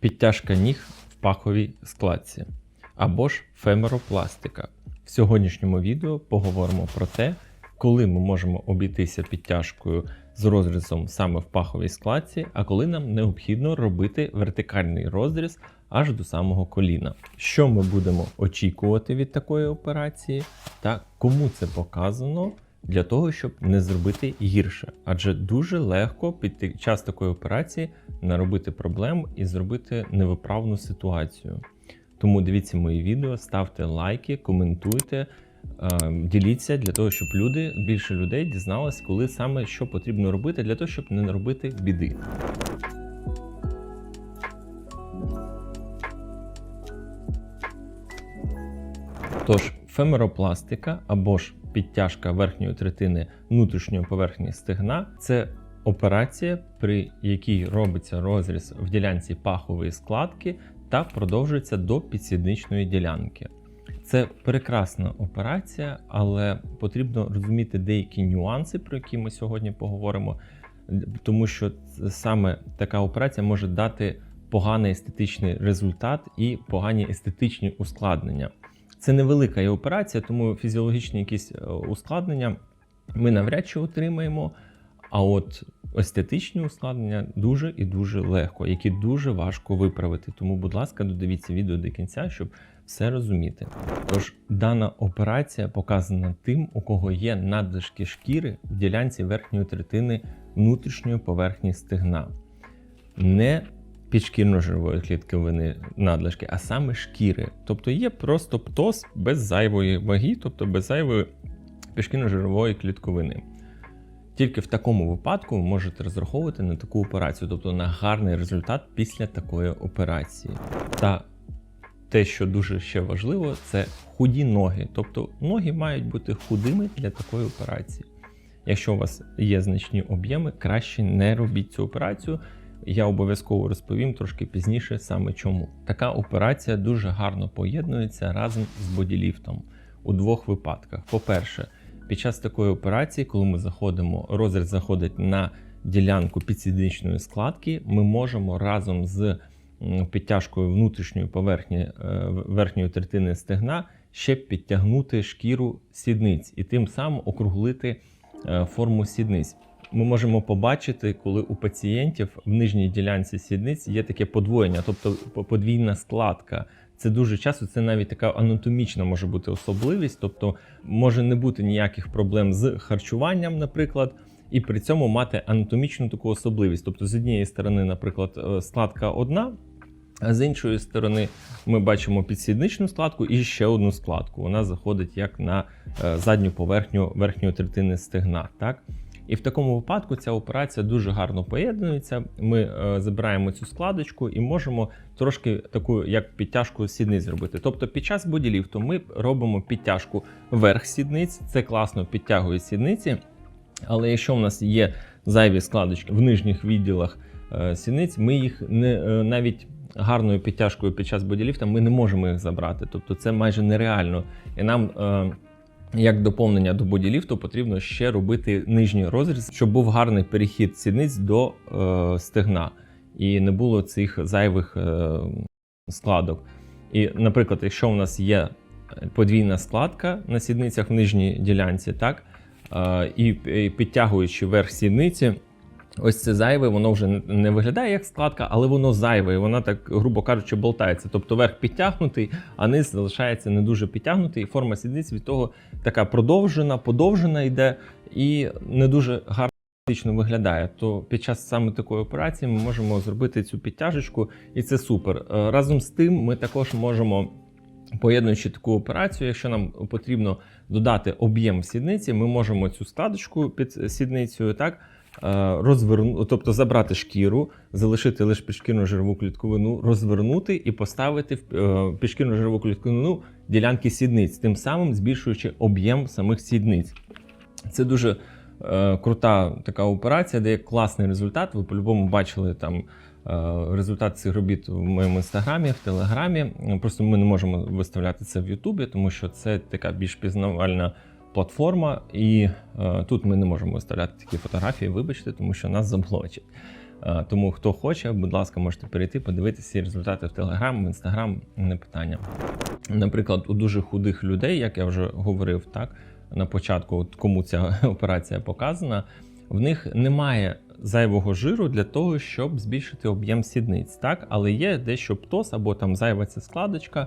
підтяжка ніг в паховій складці або ж фемеропластика. В сьогоднішньому відео поговоримо про те, коли ми можемо обійтися підтяжкою з розрізом саме в паховій складці, а коли нам необхідно робити вертикальний розріз аж до самого коліна. Що ми будемо очікувати від такої операції, та кому це показано для того, щоб не зробити гірше. Адже дуже легко під час такої операції наробити проблем і зробити невиправну ситуацію. Тому дивіться мої відео, ставте лайки, коментуйте, е, діліться для того, щоб люди, більше людей дізналось, коли саме що потрібно робити для того, щоб не наробити біди. Тож, фемеропластика або ж підтяжка верхньої третини внутрішньої поверхні стегна це операція, при якій робиться розріз в ділянці пахової складки та продовжується до підсідничної ділянки. Це прекрасна операція, але потрібно розуміти деякі нюанси, про які ми сьогодні поговоримо, тому що саме така операція може дати поганий естетичний результат і погані естетичні ускладнення. Це невелика є операція, тому фізіологічні якісь е, ускладнення ми навряд чи отримаємо. А от естетичні ускладнення дуже і дуже легко, які дуже важко виправити. Тому, будь ласка, додивіться відео до кінця, щоб все розуміти. Тож, дана операція показана тим, у кого є надлишки шкіри в ділянці верхньої третини внутрішньої поверхні стегна. Не підшкірно-жирової клітковини надлишки, а саме шкіри. Тобто є просто птоз без зайвої ваги, тобто без зайвої підшкірно-жирової клітковини. Тільки в такому випадку ви можете розраховувати на таку операцію, тобто на гарний результат після такої операції. Та те, що дуже ще важливо, це худі ноги. Тобто ноги мають бути худими для такої операції. Якщо у вас є значні об'єми, краще не робіть цю операцію. Я обов'язково розповім трошки пізніше саме чому. Така операція дуже гарно поєднується разом з боділіфтом у двох випадках. По-перше, під час такої операції, коли ми заходимо, розріз заходить на ділянку підсідничної складки, ми можемо разом з підтяжкою внутрішньої поверхні е, верхньої третини стегна ще підтягнути шкіру сідниць і тим самим округлити е, форму сідниць. Ми можемо побачити, коли у пацієнтів в нижній ділянці сідниць є таке подвоєння, тобто подвійна складка. Це дуже часто, це навіть така анатомічна може бути особливість, тобто може не бути ніяких проблем з харчуванням, наприклад, і при цьому мати анатомічну таку особливість. Тобто, з однієї сторони, наприклад, е, складка одна, а з іншої сторони, ми бачимо підсідничну складку і ще одну складку. Вона заходить як на е, задню поверхню верхньої третини стегна. Так? І в такому випадку ця операція дуже гарно поєднується. Ми е, забираємо цю складочку і можемо трошки таку як підтяжку сідниць зробити. Тобто під час боділіфту ми робимо підтяжку верх сідниць, це класно підтягує сідниці. Але якщо в нас є зайві складочки в нижніх відділах е, сідниць, ми їх не е, навіть гарною підтяжкою під час боділіфта ми не можемо їх забрати. Тобто це майже нереально. І нам е, як доповнення до боділіфту потрібно ще робити нижній розріз, щоб був гарний перехід сідниць до е, стегна і не було цих зайвих е, складок. І, наприклад, якщо у нас є подвійна складка на сідницях в нижній ділянці, так, е, і підтягуючи верх сідниці, ось це зайве, воно вже не виглядає як складка, але воно зайве, і воно так, грубо кажучи, болтається. Тобто верх підтягнутий, а низ залишається не дуже підтягнутий, і форма сідниць від того така продовжена, подовжена йде і не дуже гарно виглядає. То під час саме такої операції ми можемо зробити цю підтяжечку, і це супер. Е, Разом з тим, ми також можемо. Поєднуючи таку операцію, якщо нам потрібно додати об'єм сідниці, ми можемо цю складочку під сідницею так розверну, тобто забрати шкіру, залишити лише підшкірну жирову клітковину, розвернути і поставити в е, підшкірну жирову клітковину ділянки сідниць, тим самим збільшуючи об'єм самих сідниць. Це дуже е, крута така операція, дає класний результат. Ви по-любому бачили там е, результат цих робіт в моєму інстаграмі, в телеграмі. Просто ми не можемо виставляти це в Ютубі, тому що це така більш пізнавальна платформа, і е, тут ми не можемо виставляти такі фотографії, вибачте, тому що нас заблочать. Е, Тому хто хоче, будь ласка, можете перейти, подивитися ці результати в Телеграм, в Інстаграм, не питання. Наприклад, у дуже худих людей, як я вже говорив, так на початку, от кому ця операція показана, в них немає зайвого жиру для того, щоб збільшити об'єм сідниць, так, але є дещо птоз або там зайва ця складочка.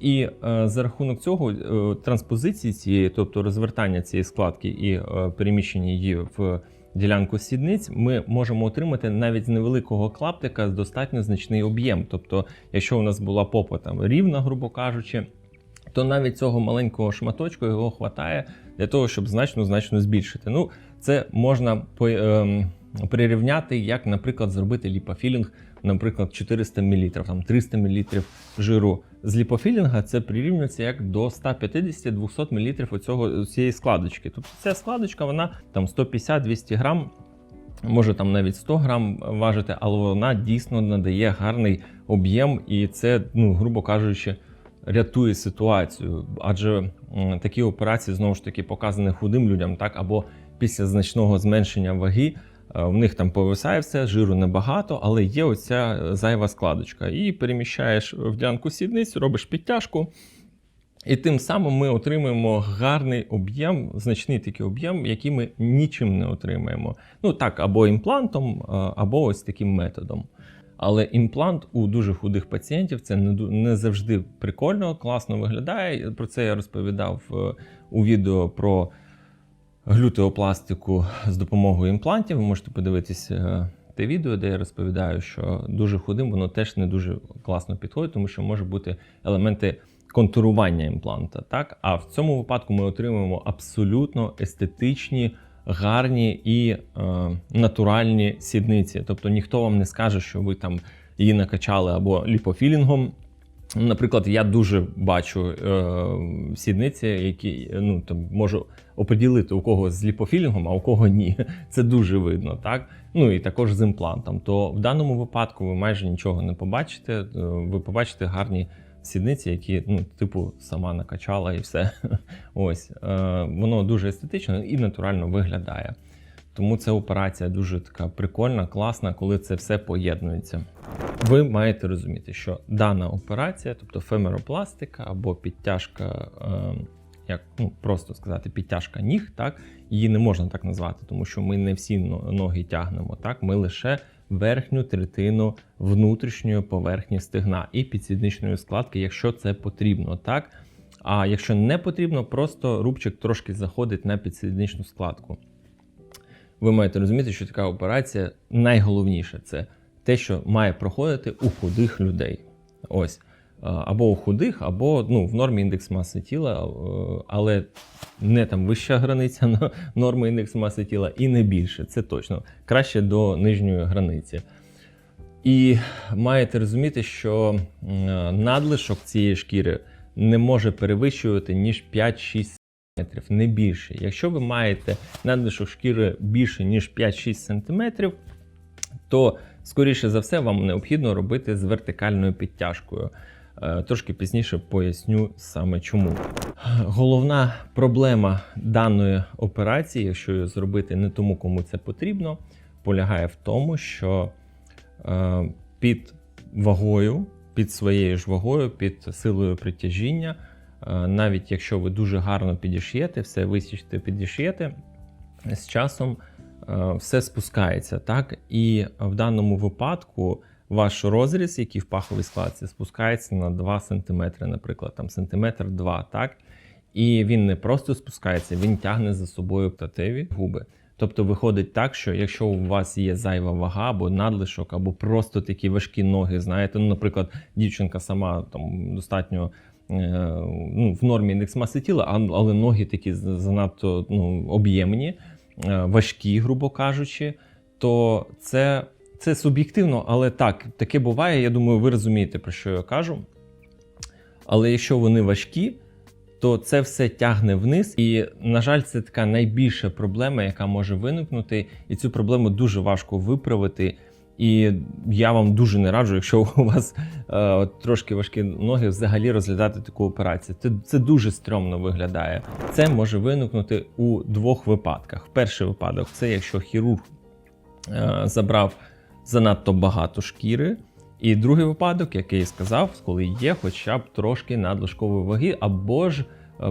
І е, за рахунок цього е, транспозиції цієї, тобто розвертання цієї складки і е, переміщення її в ділянку сідниць, ми можемо отримати навіть з невеликого клаптика достатньо значний об'єм. Тобто, якщо у нас була попа там рівна, грубо кажучи, то навіть цього маленького шматочку його хватає для того, щоб значно значно збільшити. Ну, це можна по, ем, прирівняти, як, наприклад, зробити ліпофілінг, наприклад, 400 мл, там 300 мл жиру з ліпофілінга, це прирівнюється як до 150-200 мл оцього, цієї складочки. Тобто ця складочка, вона там 150-200 грам, може там навіть 100 грам важити, але вона дійсно надає гарний об'єм, і це, ну, грубо кажучи, рятує ситуацію. Адже такі операції знову ж таки показані худим людям, так або після значного зменшення ваги. Е, В них там повисає все, жиру небагато, але є оця е, зайва складочка. І переміщаєш в ділянку сідниць, робиш підтяжку. І тим самим ми отримуємо гарний об'єм, значний такий об'єм, який ми нічим не отримаємо. Ну так, або імплантом, е, або ось таким методом. Але імплант у дуже худих пацієнтів це не, завжди прикольно, класно виглядає. Про це я розповідав у відео про глютеопластику з допомогою імплантів. Ви можете подивитись е, те відео, де я розповідаю, що дуже худим воно теж не дуже класно підходить, тому що може бути елементи контурування імпланта. Так? А в цьому випадку ми отримуємо абсолютно естетичні. Гарні і е, натуральні сідниці. Тобто ніхто вам не скаже, що ви там її накачали або ліпофілінгом. Наприклад, я дуже бачу е, сідниці, які ну там можу оприділити у кого з ліпофілінгом, а у кого ні. Це дуже видно, так? Ну і також з імплантом. То в даному випадку ви майже нічого не побачите. е, Ви побачите гарні сідниці, які ну, типу сама накачала і все. Ось е, воно дуже естетично і натурально виглядає. Тому ця операція дуже така прикольна, класна, коли це все поєднується. Ви маєте розуміти, що дана операція, тобто фемеропластика або підтяжка, е, як ну просто сказати, підтяжка ніг, так її не можна так назвати, тому що ми не всі ноги тягнемо. Так, ми лише верхню третину внутрішньої поверхні стегна і підсідничної складки, якщо це потрібно, так. А якщо не потрібно, просто рубчик трошки заходить на підсідничну складку. Ви маєте розуміти, що така операція найголовніше це те, що має проходити у худих людей. Ось. Або у худих, або ну, в нормі індекс маси тіла, е, але не там вища границя норми індекс маси тіла і не більше. Це точно. Краще до нижньої границі. І маєте розуміти, що надлишок цієї шкіри не може перевищувати ніж 5-6 см, не більше. Якщо ви маєте надлишок шкіри більше ніж 5-6 см, то скоріше за все вам необхідно робити з вертикальною підтяжкою. Е, Трошки пізніше поясню саме чому. Головна проблема даної операції, якщо її зробити не тому, кому це потрібно, полягає в тому, що е, під вагою, під своєю ж вагою, під силою притяжіння, е, навіть якщо ви дуже гарно підіш'єте, все висічите, підіш'єте, з часом все спускається. Так? І в даному випадку ваш розріз, який в паховій складці, спускається на 2 см, наприклад, там сантиметр 2, так? І він не просто спускається, він тягне за собою птативі губи. Тобто виходить так, що якщо у вас є зайва вага або надлишок, або просто такі важкі ноги, знаєте, ну, наприклад, дівчинка сама там достатньо е, ну, в нормі індекс маси тіла, але ноги такі занадто ну, об'ємні, е, важкі, грубо кажучи, то це, це суб'єктивно, але так, таке буває. Я думаю, ви розумієте, про що я кажу. Але якщо вони важкі, то це все тягне вниз. І, на жаль, це така найбільша проблема, яка може виникнути, і цю проблему дуже важко виправити. І я вам дуже не раджу, якщо у вас е, от трошки важкі ноги, взагалі розглядати таку операцію. Це, це дуже стрьомно виглядає. Це може виникнути у двох випадках. Перший випадок це якщо хірург е, забрав занадто багато шкіри. І другий випадок, який я сказав, коли є хоча б трошки надлишкової ваги, або ж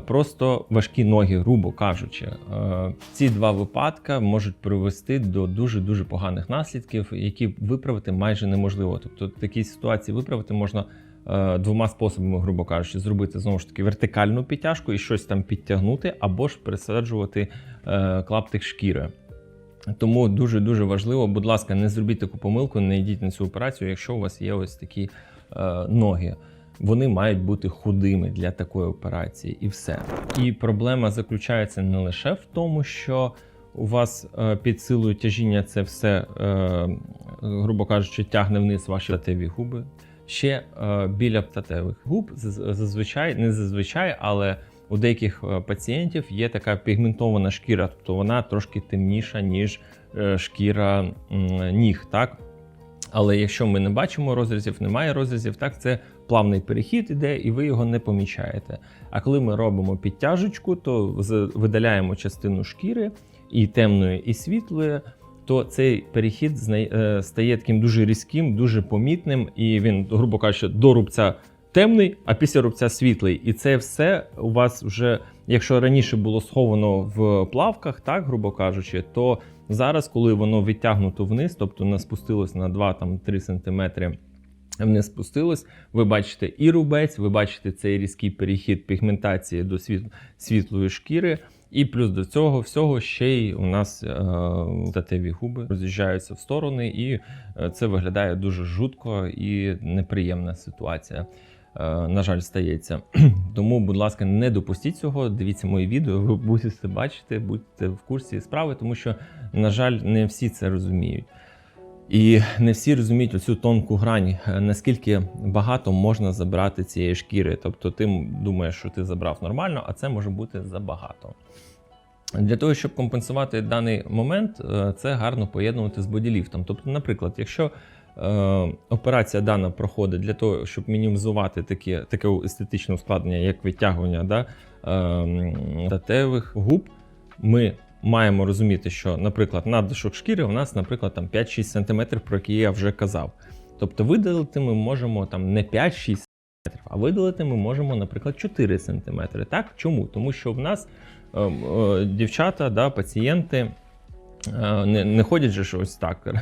просто важкі ноги, грубо кажучи. Е, Ці два випадки можуть привести до дуже дуже поганих наслідків, які виправити майже неможливо. Тобто такі ситуації виправити можна е, двома способами, грубо кажучи, зробити знову ж таки вертикальну підтяжку і щось там підтягнути, або ж пересаджувати е, клаптик шкіри. Тому дуже дуже важливо, будь ласка, не зробіть таку помилку, не йдіть на цю операцію, якщо у вас є ось такі е, ноги. Вони мають бути худими для такої операції, і все. І проблема заключається не лише в тому, що у вас е, під силою тяжіння це все, е, грубо кажучи, тягне вниз ваші татеві губи. Ще е, біля татевих губ зазвичай, не зазвичай, але у деяких пацієнтів є така пігментована шкіра, тобто вона трошки темніша, ніж шкіра ніг. Так? Але якщо ми не бачимо розрізів, немає розрізів, так це плавний перехід іде, і ви його не помічаєте. А коли ми робимо підтяжечку, то видаляємо частину шкіри і темної, і світлої, то цей перехід е, стає таким дуже різким, дуже помітним, і він, грубо кажучи, до рубця темний, а після рубця світлий. І це все у вас вже, якщо раніше було сховано в плавках, так грубо кажучи, то зараз, коли воно відтягнуто вниз, тобто не спустилось на 2-3 см вниз спустилось, ви бачите і рубець, ви бачите цей різкий перехід пігментації до світ- світлої шкіри. І плюс до цього всього ще й у нас е, татеві губи роз'їжджаються в сторони, і е, це виглядає дуже жутко і неприємна ситуація. Е, на жаль, стається. Тому, будь ласка, не допустіть цього. Дивіться мої відео, ви будете бачити, будьте в курсі справи, тому що, на жаль, не всі це розуміють. І не всі розуміють оцю тонку грань, е, наскільки багато можна забрати цієї шкіри. Тобто ти думаєш, що ти забрав нормально, а це може бути забагато. Для того, щоб компенсувати даний момент, е, це гарно поєднувати з боділіфтом. Тобто, наприклад, якщо е, операція дана проходить для того, щоб мінімізувати таке, таке естетичне ускладнення, як відтягування да, е, татевих губ, ми маємо розуміти, що, наприклад, надлишок шкіри у нас, наприклад, там 5-6 см, про які я вже казав. Тобто видалити ми можемо там не 5-6 см, а видалити ми можемо, наприклад, 4 см. Так? Чому? Тому що в нас е, е, дівчата, да, пацієнти. е, Не, не ходять же ж ось так.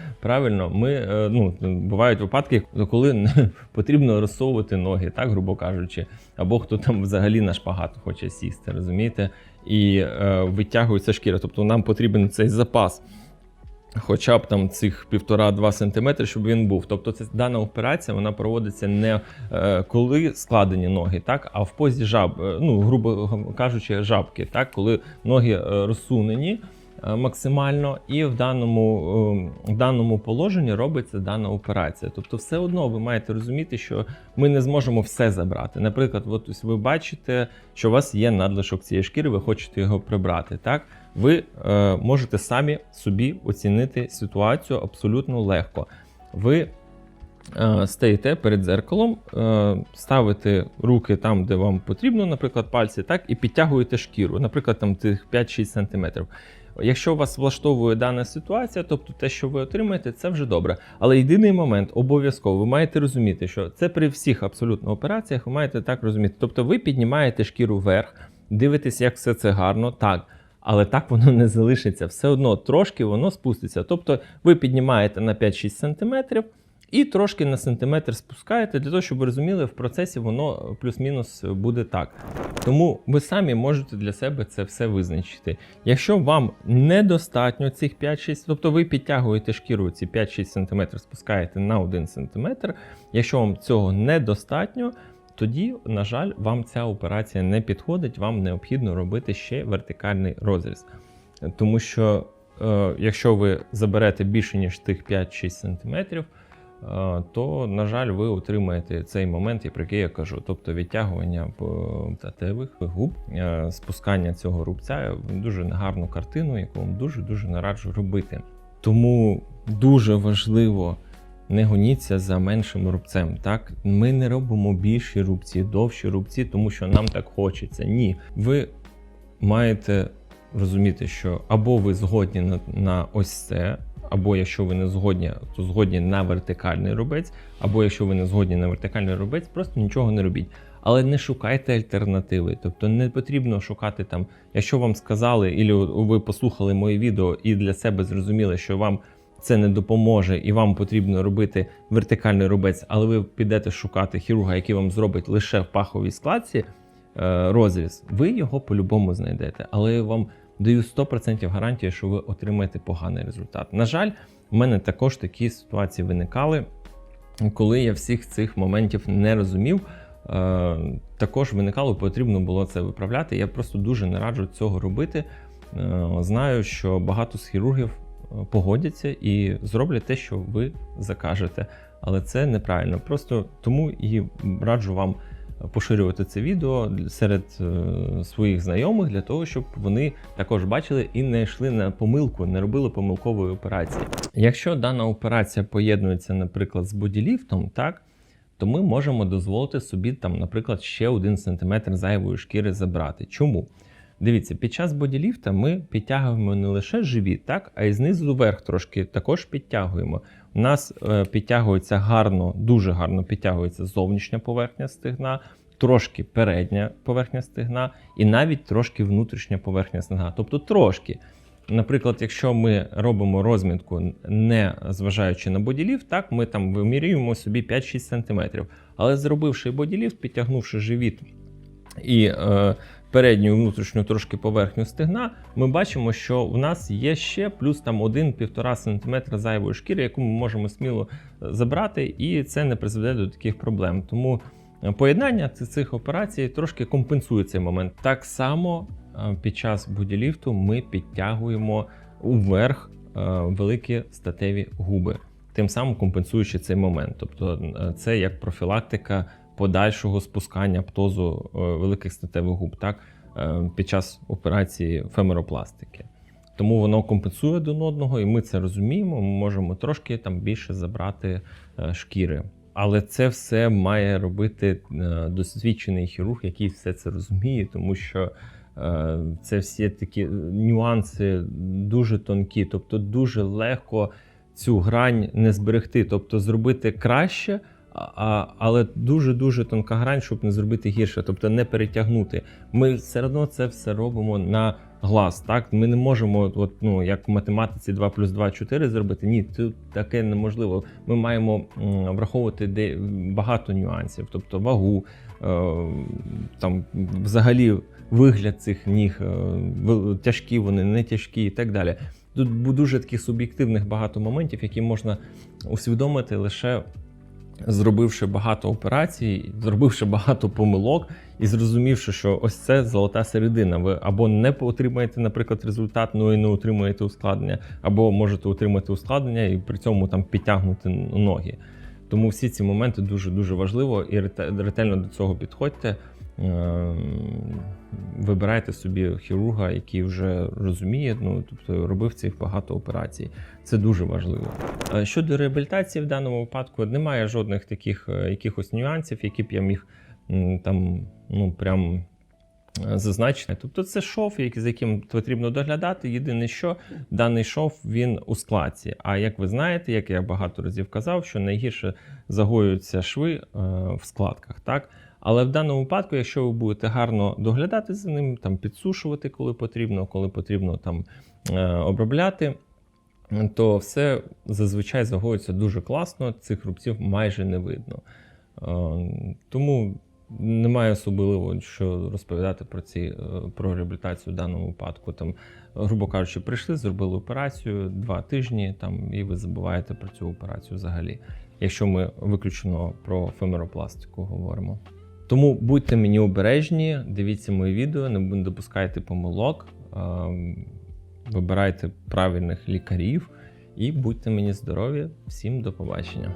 Правильно, ми е, ну бувають випадки, коли потрібно розсовувати ноги, так грубо кажучи, або хто там взагалі на шпагат хоче сісти, розумієте, і е, витягується шкіра. Тобто нам потрібен цей запас, хоча б там цих 1,5-2 см, щоб він був. Тобто, це дана операція вона проводиться не е, коли складені ноги, так, а в позі жаб, е, ну грубо кажучи, жабки, так, коли ноги е, розсунені максимально, і в даному, е, в даному положенні робиться дана операція. Тобто, все одно ви маєте розуміти, що ми не зможемо все забрати. Наприклад, от ось ви бачите, що у вас є надлишок цієї шкіри, ви хочете його прибрати. Так, ви е, можете самі собі оцінити ситуацію абсолютно легко. Ви е, стоїте перед дзеркалом, е, ставите руки там, де вам потрібно, наприклад, пальці, так, і підтягуєте шкіру, наприклад, там тих 5-6 см. Якщо вас влаштовує дана ситуація, тобто те, що ви отримаєте, це вже добре. Але єдиний момент обов'язково ви маєте розуміти, що це при всіх абсолютно операціях ви маєте так розуміти. Тобто ви піднімаєте шкіру вверх, дивитесь, як все це гарно, так. Але так воно не залишиться. Все одно трошки воно спуститься. Тобто ви піднімаєте на 5-6 см і трошки на сантиметр спускаєте, для того, щоб ви розуміли, в процесі воно плюс-мінус буде так. Тому ви самі можете для себе це все визначити. Якщо вам недостатньо цих 5-6, тобто ви підтягуєте шкіру ці 5-6 см, спускаєте на 1 см, якщо вам цього недостатньо, тоді, на жаль, вам ця операція не підходить, вам необхідно робити ще вертикальний розріз. Тому що е, якщо ви заберете більше, ніж тих 5-6 см, то, на жаль, ви отримаєте цей момент, про який я кажу, тобто відтягування татевих губ, е, спускання цього рубця, дуже гарну картину, яку вам дуже-дуже нараджу робити. Тому дуже важливо не гоніться за меншим рубцем. Так, ми не робимо більші рубці, довші рубці, тому що нам так хочеться. Ні, ви маєте розуміти, що або ви згодні на, на ось це, або якщо ви не згодні, то згодні на вертикальний рубець, або якщо ви не згодні на вертикальний рубець, просто нічого не робіть. Але не шукайте альтернативи. Тобто не потрібно шукати там, якщо вам сказали, і ви послухали моє відео і для себе зрозуміли, що вам це не допоможе, і вам потрібно робити вертикальний рубець, але ви підете шукати хірурга, який вам зробить лише в паховій складці е, розріз, ви його по-любому знайдете. Але вам даю 100% гарантію, що ви отримаєте поганий результат. На жаль, в мене також такі ситуації виникали, коли я всіх цих моментів не розумів. Е, також виникало, потрібно було це виправляти. Я просто дуже не раджу цього робити. Е, знаю, що багато з хірургів е, погодяться і зроблять те, що ви закажете, але це неправильно. Просто тому і раджу вам поширювати це відео серед своїх знайомих для того, щоб вони також бачили і не йшли на помилку, не робили помилкової операції. Якщо дана операція поєднується, наприклад, з боділіфтом, так то ми можемо дозволити собі, там, наприклад, ще один сантиметр зайвої шкіри забрати. Чому? Дивіться, під час боділіфта ми підтягуємо не лише живіт, так, а й знизу вверх трошки також підтягуємо. Нас е, підтягується гарно, дуже гарно підтягується зовнішня поверхня стегна, трошки передня поверхня стегна, і навіть трошки внутрішня поверхня стегна. Тобто трошки. Наприклад, якщо ми робимо розмітку, не зважаючи на боділіфт, так ми там вимірюємо собі 5-6 см. Але зробивши боділіфт, підтягнувши живіт і е, передню внутрішню трошки поверхню стегна, ми бачимо, що в нас є ще плюс там 1-1,5 см зайвої шкіри, яку ми можемо сміло е, забрати, і це не призведе до таких проблем. Тому е, поєднання цих операцій трошки компенсує цей момент. Так само під час боділіфту ми підтягуємо уверх великі статеві губи, тим самим компенсуючи цей момент. Тобто це як профілактика подальшого спускання птозу великих статевих губ так, під час операції фемеропластики. Тому воно компенсує один одного, і ми це розуміємо. Ми можемо трошки там більше забрати е, шкіри. Але це все має робити е, досвідчений хірург, який все це розуміє, тому що Е, це всі такі нюанси дуже тонкі, тобто дуже легко цю грань не зберегти, тобто зробити краще, а, але дуже-дуже тонка грань, щоб не зробити гірше, тобто не перетягнути. Ми все одно це все робимо на глаз. Так, Ми не можемо, от, ну, як в математиці 2 плюс 2 4 зробити. Ні, тут таке неможливо. Ми маємо враховувати де багато нюансів, тобто вагу, е, там взагалі вигляд цих ніг, е, тяжкі вони, не тяжкі і так далі. Тут дуже таких суб'єктивних багато моментів, які можна усвідомити лише зробивши багато операцій, зробивши багато помилок і зрозумівши, що ось це золота середина. Ви або не отримаєте, наприклад, результат, ну і не отримуєте ускладнення, або можете отримати ускладнення і при цьому там підтягнути ноги. Тому всі ці моменти дуже дуже важливо і ретельно до цього підходьте. Ем, вибирайте собі хірурга, який вже розуміє, ну тобто робив цих багато операцій. Це дуже важливо. Е, щодо реабілітації в даному випадку, немає жодних таких е, якихось нюансів, які б я міг там ну прям е, зазначити. Тобто це шов, за яким потрібно доглядати. Єдине, що даний шов він у складці. А як ви знаєте, як я багато разів казав, що найгірше загоюються шви в складках. так? Але в даному випадку, якщо ви будете гарно доглядати за ним, там підсушувати, коли потрібно, коли потрібно там е, обробляти, то все зазвичай загоїться дуже класно, цих рубців майже не видно. Е, тому немає особливо що розповідати про ці е, про реабілітацію в даному випадку. Там, грубо кажучи, прийшли, зробили операцію два тижні, там і ви забуваєте про цю операцію взагалі. Якщо ми виключно про фемеропластику говоримо. Тому будьте мені обережні, дивіться мої відео, не допускайте помилок, вибирайте правильних лікарів і будьте мені здорові. Всім до побачення.